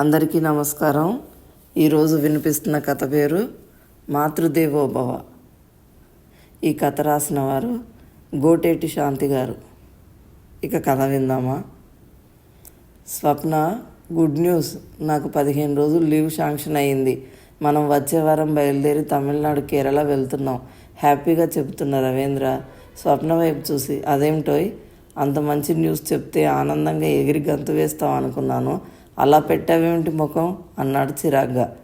అందరికీ నమస్కారం. ఈరోజు వినిపిస్తున్న కథ పేరు మాతృదేవోభవ. ఈ కథ రాసిన వారు గోటేటి శాంతి గారు. ఇక కథ విందామా? Swapna good news. నాకు పదిహేను రోజులు లీవ్ శాంక్షన్ అయ్యింది. మనం వచ్చే వారం బయలుదేరి తమిళనాడు కేరళ వెళ్తున్నాం. హ్యాపీగా చెప్తున్న రవీంద్ర స్వప్న వైపు చూసి అదేమిటోయ్ అంత మంచి న్యూస్ చెప్తే ఆనందంగా ఎగిరి గంతు వేస్తాం అనుకున్నాను అలా పెట్టావేమిటి ముఖం? అన్నాడు చిరాగ్గా.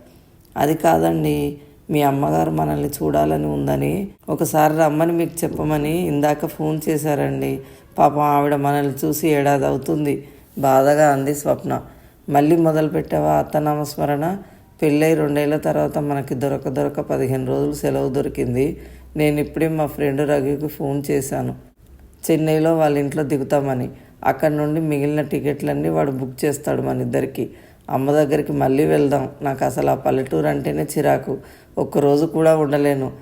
అది కాదండి మీ అమ్మగారు మనల్ని చూడాలని ఉందని. ఒకసారి రమ్మని మీకు చెప్పమని ఇందాక ఫోన్ చేశారండి. పాపం ఆవిడ మనల్ని చూసి ఏడాది అవుతుంది బాధగా అంది స్వప్న. మళ్ళీ మొదలు పెట్టావా అత్తనామస్మరణ పెళ్ళై రెండేళ్ళ తర్వాత మనకి దొరక దొరక పదిహేను రోజులు సెలవు దొరికింది. నేను ఇప్పుడే మా ఫ్రెండ్ రఘుకి ఫోన్ చేశాను. చెన్నైలో వాళ్ళ ఇంట్లో దిగుతామని. అక్కడ నుండి మిగిలిన టికెట్లన్నీ వాడు బుక్ చేస్తాడు మన ఇద్దరికి. అమ్మ దగ్గరికి మళ్ళీ వెళ్దాం. నాకు అసలు ఆ పల్లెటూరు అంటేనే చిరాకు. ఒక్కరోజు కూడా ఉండలేను.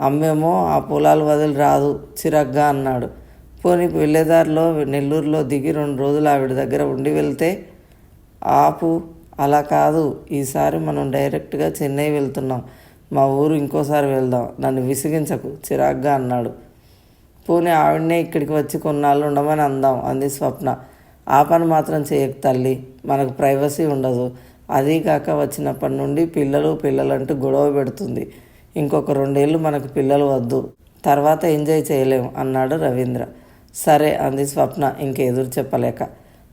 అమ్మేమో ఆ పొలాలు వదిలి రాదు చిరాగ్గా అన్నాడు. పోనీ వెళ్ళేదారిలో నెల్లూరులో దిగి రెండు రోజులు ఆవిడ దగ్గర ఉండి వెళ్తే ఆపు అలా కాదు. ఈసారి మనం డైరెక్ట్గా చెన్నై వెళ్తున్నాం. మా ఊరు ఇంకోసారి వెళ్దాం. నన్ను విసిగించకు చిరాగ్గా అన్నాడు. పోనీ ఆవిడనే ఇక్కడికి వచ్చి కొన్నాళ్ళు ఉండమని అందాం అంది స్వప్న. ఆ పని మాత్రం చేయకు తల్లి మనకు ప్రైవసీ ఉండదు. అదీ కాక వచ్చినప్పటి నుండి పిల్లలు పిల్లలంటూ గొడవ పెడుతుంది. ఇంకొక రెండేళ్ళు మనకు పిల్లలు వద్దు. తర్వాత ఎంజాయ్ చేయలేం అన్నాడు రవీంద్ర. సరే అంది స్వప్న ఇంకెదురు చెప్పలేక.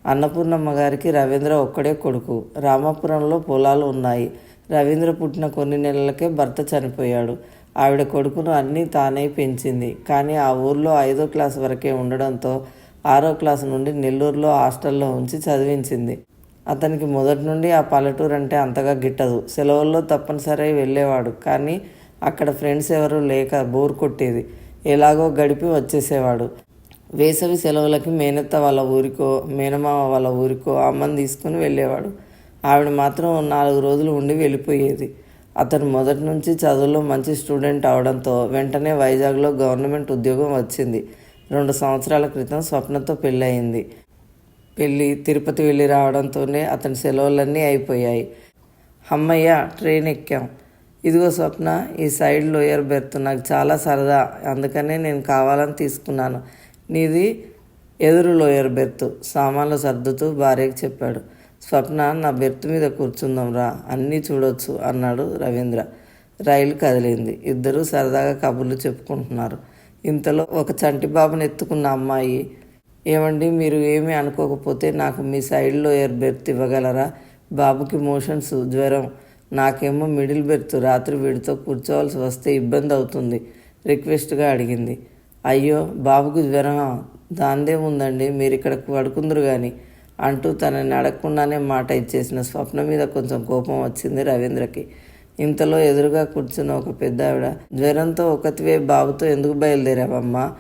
అన్నపూర్ణమ్మ గారికి రవీంద్ర ఒక్కడే కొడుకు. రామాపురంలో పొలాలు ఉన్నాయి. రవీంద్ర పుట్టిన కొన్ని నెలలకే భర్త చనిపోయాడు. ఆవిడ కొడుకును అన్నీ తానే పెంచింది. కానీ ఆ ఊర్లో ఐదో క్లాస్ వరకే ఉండడంతో ఆరో క్లాస్ నుండి నెల్లూరులో హాస్టల్లో ఉంచి చదివించింది. అతనికి మొదటి నుండి ఆ పల్లెటూరు అంటే అంతగా గిట్టదు. సెలవుల్లో తప్పనిసరి వెళ్ళేవాడు. కానీ అక్కడ ఫ్రెండ్స్ ఎవరు లేక బోర్ కొట్టేది. ఎలాగో గడిపి వచ్చేసేవాడు. వేసవి సెలవులకి మేనత్త వాళ్ళ ఊరికో మేనమామ వాళ్ళ ఊరికో అమ్మని తీసుకుని వెళ్ళేవాడు. ఆవిడ మాత్రం నాలుగు రోజులు ఉండి వెళ్ళిపోయేది. అతను మొదటి నుంచి చదువులో మంచి స్టూడెంట్ అవడంతో వెంటనే వైజాగ్లో గవర్నమెంట్ ఉద్యోగం వచ్చింది. రెండు సంవత్సరాల క్రితం స్వప్నతో పెళ్ళయింది. పెళ్ళి తిరుపతి వెళ్ళి రావడంతోనే అతని సెలవులన్నీ అయిపోయాయి. అమ్మయ్య ట్రైన్ ఎక్కాం. ఇదిగో స్వప్న ఈ సైడ్ లోయర్ బెర్త్ నాకు చాలా సరదా. అందుకనే నేను కావాలని తీసుకున్నాను. నీది ఎదురు లోయర్ బెర్త్ సామాన్లు సర్దుతూ భార్యకి చెప్పాడు. స్వప్న నా బెర్త్ మీద కూర్చుందాం రా అన్నీ చూడొచ్చు అన్నాడు రవీంద్ర. రైలు కదిలింది. ఇద్దరూ సరదాగా కబుర్లు చెప్పుకుంటున్నారు. ఇంతలో ఒక చంటి బాబుని ఎత్తుకున్న అమ్మాయి ఏమండి మీరు ఏమీ అనుకోకపోతే నాకు మీ సైడ్లో ఎయిర్ బెర్త్ ఇవ్వగలరా? బాబుకి మోషన్స్ జ్వరం నాకేమో మిడిల్ బెర్త్ రాత్రి వీడితో కూర్చోవాల్సి వస్తే ఇబ్బంది అవుతుంది రిక్వెస్ట్గా అడిగింది. అయ్యో బాబుకు జ్వరం దాందేముందండి మీరు ఇక్కడ పడుకుందరు కానీ అంటూ తనని అడగకుండానే మాట ఇచ్చేసిన స్వప్న మీద కొంచెం కోపం వచ్చింది రవీంద్రకి. ఇంతలో ఎదురుగా కూర్చున్న ఒక పెద్ద ఆవిడ జ్వరంతో ఒకతివే బాబుతో ఎందుకు బయలుదేరావమ్మా?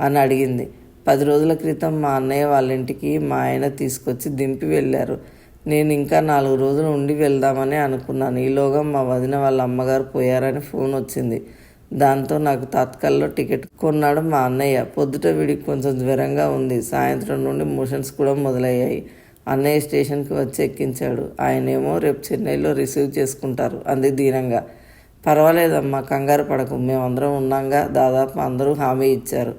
అని అడిగింది. పది రోజుల క్రితం మా అన్నయ్య వాళ్ళ ఇంటికి మా ఆయన తీసుకొచ్చి దింపి వెళ్ళారు. నేను ఇంకా నాలుగు రోజులు ఉండి వెళ్దామని అనుకున్నాను. ఈలోగా మా వదిన వాళ్ళ అమ్మగారు పోయారని ఫోన్ వచ్చింది. దాంతో నాకు తత్కాల్లో టికెట్ కొన్నాడు మా అన్నయ్య. పొద్దుట వీడికి కొంచెం జ్వరంగా ఉంది. సాయంత్రం నుండి మోషన్స్ కూడా మొదలయ్యాయి. అన్నయ్య స్టేషన్కి వచ్చి ఎక్కించాడు. ఆయనేమో రేపు చెన్నైలో రిసీవ్ చేసుకుంటారు అంది దీనంగా. పర్వాలేదమ్మా కంగారు పడకు. మేమందరం ఉన్నాంగా. దాదాపు అందరూ హామీ ఇచ్చారు.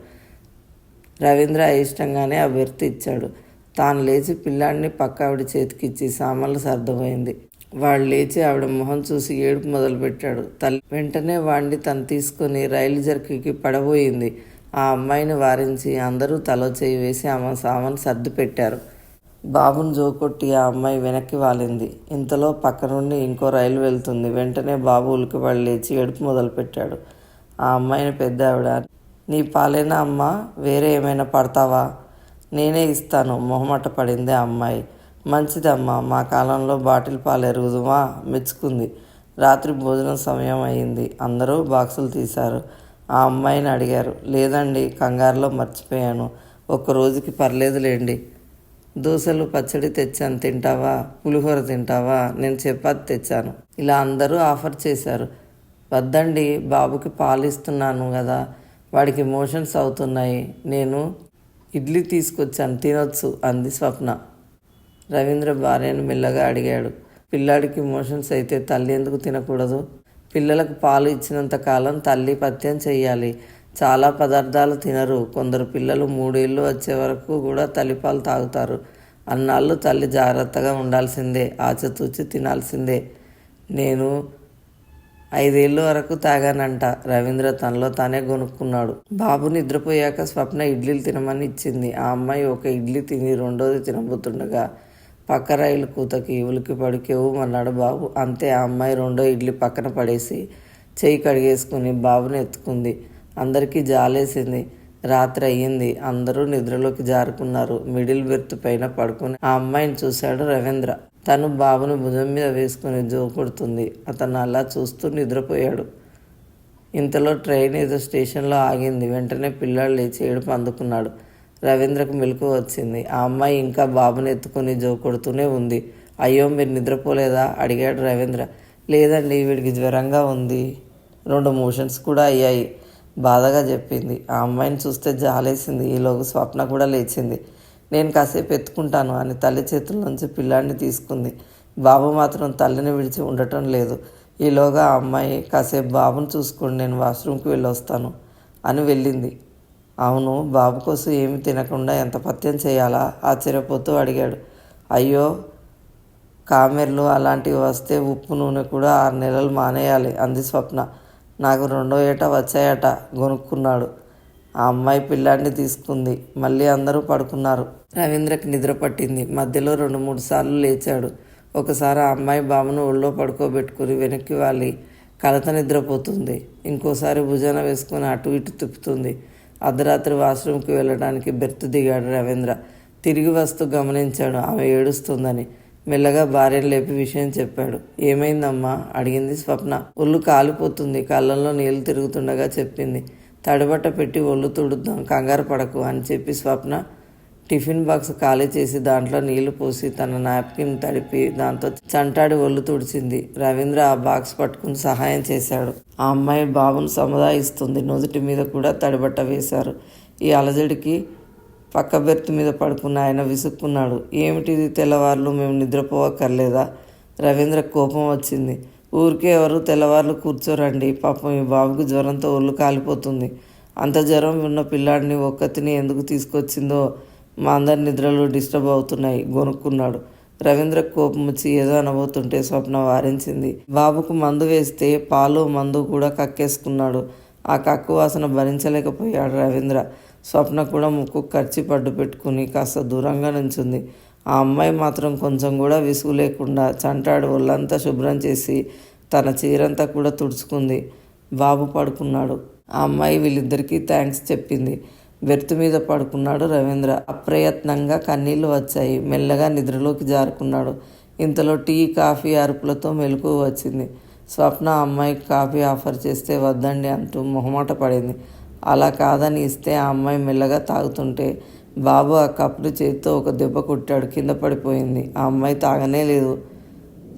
రవీంద్ర అయిష్టంగానే అభ్యర్థి ఇచ్చాడు. తాను లేచి పిల్లాడిని పక్కావిడి చేతికిచ్చి సామాన్లు సర్దపోయింది వాళ్ళు లేచి ఆవిడ మొహం చూసి ఏడుపు మొదలుపెట్టాడు. తల్లి వెంటనే వాణ్ణి తను తీసుకొని రైలు జర్కీకి పడబోయింది. ఆ అమ్మాయిని వారించి అందరూ తలో చేయి వేసి ఆమె సామాను సర్దుపెట్టారు బాబును జోకొట్టి ఆ అమ్మాయి వెనక్కి వాలింది. ఇంతలో పక్క నుండి ఇంకో రైలు వెళ్తుంది. వెంటనే బాబు ఉలికిపడి లేచి ఏడుపు మొదలుపెట్టాడు. ఆ అమ్మాయిని పెద్ద ఆవిడ నీ పాలేనా అమ్మ? వేరే ఏమైనా పడతావా? నేనే ఇస్తాను. మొహమట పడింది ఆ అమ్మాయి. మంచిదమ్మా మా కాలంలో బాటిల్ పాలు ఎరుగుదుమా మెచ్చుకుంది. రాత్రి భోజనం సమయం అయింది అందరూ బాక్సులు తీశారు. ఆ అమ్మాయిని అడిగారు. లేదండి కంగారులో మర్చిపోయాను. ఒక్క రోజుకి పర్లేదులేండి. దోశలు పచ్చడి తెచ్చాను. తింటావా? పులిహోర తింటావా? నేను చపాతి తెచ్చాను. ఇలా అందరూ ఆఫర్ చేశారు. వద్దండి బాబుకి పాలు ఇస్తున్నాను కదా. వాడికి మోషన్స్ అవుతున్నాయి. నేను ఇడ్లీ తీసుకొచ్చాను. తినొచ్చు అంది స్వప్న. రవీంద్ర భార్యను మెల్లగా అడిగాడు. పిల్లాడికి మోషన్స్ అయితే తల్లి ఎందుకు తినకూడదు? పిల్లలకు పాలు ఇచ్చినంత కాలం తల్లి పత్యం చేయాలి చాలా పదార్థాలు తినరు. కొందరు పిల్లలు మూడేళ్ళు వచ్చే వరకు కూడా తల్లిపాలు తాగుతారు. అన్నాళ్ళు తల్లి జాగ్రత్తగా ఉండాల్సిందే ఆచితూచి తినాల్సిందే. నేను ఐదేళ్ళు వరకు తాగానంట. రవీంద్ర తనలో తానే కొనుక్కున్నాడు బాబు నిద్రపోయాక స్వప్న ఇడ్లీలు తినమని ఇచ్చింది. ఆ అమ్మాయి ఒక ఇడ్లీ తిని రెండోది తినబోతుండగా పక్క రైలు కూతకి ఉలికి పడుకేవు అన్నాడు బాబు. అంతే ఆ అమ్మాయి రెండో ఇడ్లీ పక్కన పడేసి చెయ్యి కడిగేసుకుని బాబుని ఎత్తుకుంది. అందరికీ జాలేసింది. రాత్రి అయ్యింది. అందరూ నిద్రలోకి జారుకున్నారు. మిడిల్ బెర్త్ పైన పడుకుని ఆ అమ్మాయిని చూశాడు రవీంద్ర. తను బాబుని భుజం మీద వేసుకుని జోకొడుతుంది అతను అలా చూస్తూ నిద్రపోయాడు. ఇంతలో ట్రైన్ ఏదో స్టేషన్లో ఆగింది. వెంటనే పిల్లాడు లేచి ఏడుపు అందుకున్నాడు. రవీంద్రకు మెలకు వచ్చింది. ఆ అమ్మాయి ఇంకా బాబుని ఎత్తుకుని జోకొడుతూనే ఉంది. అయ్యో మీరు నిద్రపోలేదా? అడిగాడు రవీంద్ర. లేదండి వీడికి జ్వరంగా ఉంది. రెండు మోషన్స్ కూడా అయ్యాయి. బాధగా చెప్పింది. ఆ అమ్మాయిని చూస్తే జాలేసింది. ఈలోగు స్వప్న కూడా లేచింది. నేను కాసేపు ఎత్తుకుంటాను అని తల్లి చేతుల నుంచి పిల్లాడిని తీసుకుంది. బాబు మాత్రం తల్లిని విడిచి ఉండటం లేదు. ఈలోగా ఆ అమ్మాయి కాసేపు బాబుని చూసుకుని నేను వాష్రూమ్కి వెళ్ళొస్తాను అని వెళ్ళింది. అవును బాబు కోసం ఏమి తినకుండా ఎంత పత్యం చేయాలా? ఆశ్చర్యపోతూ అడిగాడు. అయ్యో కామెర్లు అలాంటివి వస్తే ఉప్పు నూనె కూడా ఆరు నెలలు మానేయాలి అంది స్వప్న. నాకు రెండో ఏట వచ్చాయట కొనుక్కున్నాడు ఆ అమ్మాయి పిల్లాడిని తీసుకుంది. మళ్ళీ అందరూ పడుకున్నారు. రవీంద్రకి నిద్ర పట్టింది. మధ్యలో రెండు మూడు సార్లు లేచాడు. ఒకసారి ఆ అమ్మాయి బాబును ఒళ్ళో పడుకోబెట్టుకుని వెనక్కి వాలి. కలత నిద్రపోతుంది. ఇంకోసారి భుజాన వేసుకుని అటు ఇటు తిప్పుతుంది. అర్ధరాత్రి వాష్రూమ్కి వెళ్ళడానికి బెర్త్ దిగాడు రవీంద్ర. తిరిగి వస్తూ గమనించాడు ఆమె ఏడుస్తుందని. మెల్లగా భార్యను లేపి విషయం చెప్పాడు. ఏమైందమ్మా? అడిగింది స్వప్న. ఒళ్ళు కాలిపోతుంది కళ్ళల్లో నీళ్ళు తిరుగుతుండగా చెప్పింది. తడబట్ట పెట్టి ఒళ్ళు తుడుద్దాం కంగారు పడకు అని చెప్పి స్వప్న టిఫిన్ బాక్స్ ఖాళీ చేసి దాంట్లో నీళ్ళు పోసి తన నాప్కిన్ తడిపి దాంతో చంటాడి ఒళ్ళు తుడిచింది. రవీంద్ర ఆ బాక్స్ పట్టుకుని సహాయం చేశాడు. ఆ అమ్మాయి బాబును సముదాయిస్తుంది. నుదుటి మీద కూడా తడిబట్ట వేశారు. ఈ అలజడికి పక్క బెర్త్ మీద పడుకున్న ఆయన విసుక్కున్నాడు. ఏమిటిది తెల్లవార్లు? మేము నిద్రపోవక్కర్లేదా? రవీంద్ర కోపం వచ్చింది. ఊరికే ఎవరు తెల్లవార్లు కూర్చోరండి. పాపం ఈ బాబుకు జ్వరంతో ఒళ్ళు కాలిపోతుంది. అంత జ్వరం ఉన్న పిల్లాడిని ఒక్కతిని ఎందుకు తీసుకొచ్చిందో మా అందరి నిద్రలు డిస్టర్బ్ అవుతున్నాయి. గొనుక్కున్నాడు. రవీంద్ర కోపం వచ్చి ఏదో అనబోతుంటే స్వప్న వారించింది. బాబుకు మందు వేస్తే పాలు మందు కూడా కక్కేసుకున్నాడు. ఆ కక్కు వాసన భరించలేకపోయాడు రవీంద్ర. స్వప్న కూడా ముక్కు ఖర్చి పడ్డు పెట్టుకుని కాస్త దూరంగా నుంచుంది. ఆ అమ్మాయి మాత్రం కొంచెం కూడా విసుగు లేకుండా చంటాడు ఒళ్ళంతా శుభ్రం చేసి తన చీరంతా కూడా తుడుచుకుంది. బాబు పడుకున్నాడు. ఆ అమ్మాయి వీళ్ళిద్దరికీ థ్యాంక్స్ చెప్పింది. బెర్త్ మీద పడుకున్నాడు రవీంద్ర. అప్రయత్నంగా కన్నీళ్ళు వచ్చాయి. మెల్లగా నిద్రలోకి జారుకున్నాడు. ఇంతలో టీ కాఫీ అరుపులతో మెలకు వచ్చింది. స్వప్న అమ్మాయికి కాఫీ ఆఫర్ చేస్తే వద్దండి అంటూ మొహమాట పడింది. అలా కాదని ఇస్తే ఆ అమ్మాయి మెల్లగా తాగుతుంటే బాబు ఆ కప్పులు చేతితో ఒక దెబ్బ కొట్టాడు. కింద పడిపోయింది. ఆ అమ్మాయి తాగనే లేదు.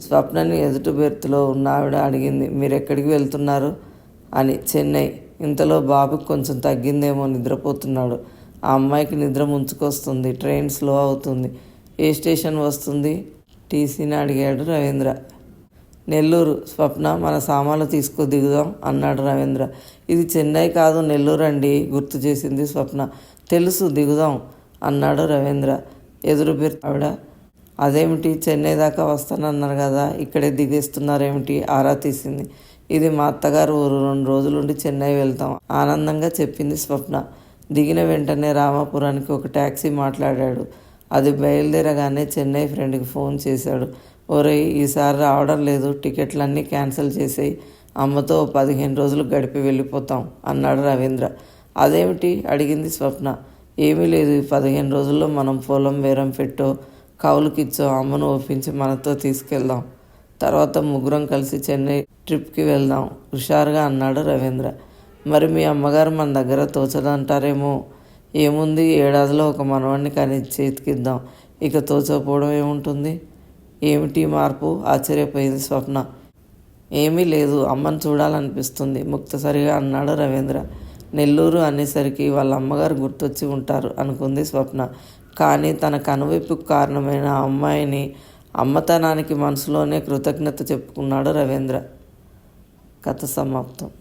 స్వప్నని ఎదుటి బెర్త్లో ఉన్న ఆవిడ అడిగింది మీరు ఎక్కడికి వెళ్తున్నారు? అని. చెన్నై. ఇంతలో బాబుకి కొంచెం తగ్గిందేమో నిద్రపోతున్నాడు. ఆ అమ్మాయికి నిద్ర ముంచుకొస్తుంది. ట్రైన్ స్లో అవుతుంది. ఏ స్టేషన్ వస్తుంది? టీసీని అడిగాడు రవీంద్ర. నెల్లూరు. స్వప్న మన సామాన్లు తీసుకో దిగుదాం అన్నాడు రవీంద్ర. ఇది చెన్నై కాదు నెల్లూరు అండి గుర్తు చేసింది స్వప్న. తెలుసు దిగుదాం అన్నాడు రవీంద్ర. ఎదురు ఆవిడ. అదేమిటి చెన్నై దాకా వస్తానన్నారు కదా ఇక్కడే దిగేస్తున్నారేమిటి? ఆరా తీసింది. ఇది మా అత్తగారు ఊరు రెండు రోజులుండి చెన్నై వెళ్తాం. ఆనందంగా చెప్పింది స్వప్న. దిగిన వెంటనే రామాపురానికి ఒక ట్యాక్సీ మాట్లాడాడు. అది బయలుదేరగానే చెన్నై ఫ్రెండ్కి ఫోన్ చేశాడు. ఒరేయ్ ఈసారి రావడం లేదు టికెట్లన్నీ క్యాన్సిల్ చేసేయి. అమ్మతో పదిహేను రోజులు గడిపి వెళ్ళిపోతాం అన్నాడు రవీంద్ర. అదేమిటి? అడిగింది స్వప్న. ఏమీ లేదు ఈ పదిహేను రోజుల్లో మనం పొలం వేరం పెట్టో కౌలుకిచ్చో అమ్మను ఒప్పించి మనతో తీసుకెళ్దాం. తర్వాత ముగ్గురం కలిసి చెన్నై ట్రిప్కి వెళ్దాం. హుషారుగా అన్నాడు రవీంద్ర. మరి మీ అమ్మగారు మన దగ్గర తోచదంటారేమో? ఏముంది? ఏడాదిలో ఒక మనవాడిని కానీ చేతికిద్దాం. ఇక తోచకపోవడం ఏముంటుంది? ఏమిటి మార్పు? ఆశ్చర్యపోయింది స్వప్న. ఏమీ లేదు. అమ్మని చూడాలనిపిస్తుంది. ముక్తసరిగా అన్నాడు రవీంద్ర. నెల్లూరు అనేసరికి వాళ్ళ అమ్మగారు గుర్తొచ్చి ఉంటారు అనుకుంది స్వప్న. కానీ తన కనువిప్పుకు కారణమైన ఆ అమ్మాయిని అమ్మతనానికి మనసులోనే కృతజ్ఞత చెప్పుకున్నాడు రవీంద్ర. కథ సమాప్తం.